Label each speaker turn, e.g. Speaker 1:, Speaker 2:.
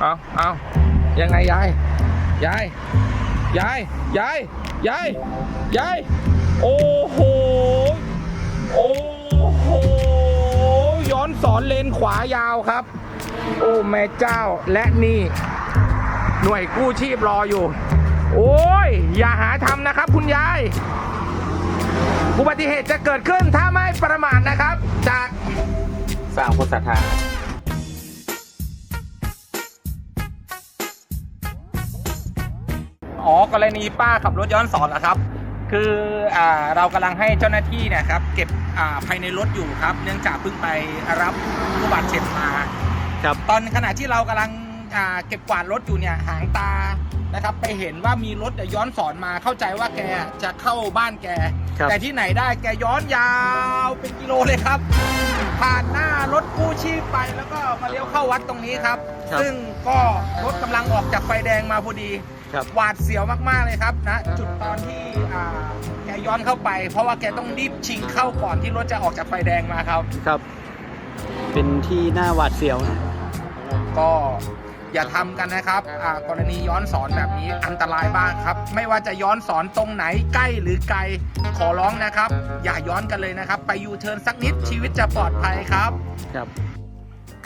Speaker 1: เอาเอายังไงยาย ยาย ยาย ยาย ยาย ยาย โอ้โห โอ้โห ย้อนสอนเลนขวายาวครับ โอ้แม่เจ้า และนี่ หน่วยกู้ชีพรออยู่ โอ้ย อย่าหาทำนะครับคุณยาย อุบัติเหตุจะเกิดขึ้นถ้าไม่ประมาทนะครับ จาก
Speaker 2: สร้างคนศรัทธา
Speaker 1: อ๋อกรณีป้าขับรถย้อนสอนเหรอครับ คืออ่าเรากำลังให้เจ้าหน้าที่เนะครับ เก็บอ่าภายในรถอยู่ครับ เนื่องจากเพิ่งไปรับผู้บาดเจ็บมา
Speaker 2: ครับ
Speaker 1: ตอนขณะที่เรากำลังอ่าเก็บกวาดรถอยู่เนี่ยหางตานะครับ ไปเห็นว่ามีรถเนี่ยย้อนสอนมาเข้าใจว่าแกจะเข้าบ้านแก
Speaker 2: ครับ
Speaker 1: แต่ที่ไหนได้แกย้อนยาวเป็นกิโลเลยครับ ผ่านหน้ารถกู้ชีพไปแล้วก็มาเลี้ยวเข้าวัดตรงนี้ครับ
Speaker 2: ครับ
Speaker 1: ซึ่งก็รถกำลังออกจากไฟแดงมาพอดี
Speaker 2: ครับ
Speaker 1: หวาดเสียวมากๆเลยครับนะจุดตอนที่อ่าแกย้อนเข้าไป เพราะว่าแกต้องรีบชิงเข้าก่อนที่รถจะออกจากไฟแดงมาครับ
Speaker 2: ครับ เป็นที่หน้าหวาดเสียวนะ
Speaker 1: ก็อย่าทำกันนะครับอ่ากรณีย้อนสอนแบบนี้อันตรายมากครับ ไม่ว่าจะย้อนสอนตรงไหนใกล้หรือไกลขอร้องนะครับ อย่าย้อนกันเลยนะครับ ไปยูเทิร์นสักนิดชีวิตจะปลอดภัยครับ
Speaker 2: ครับ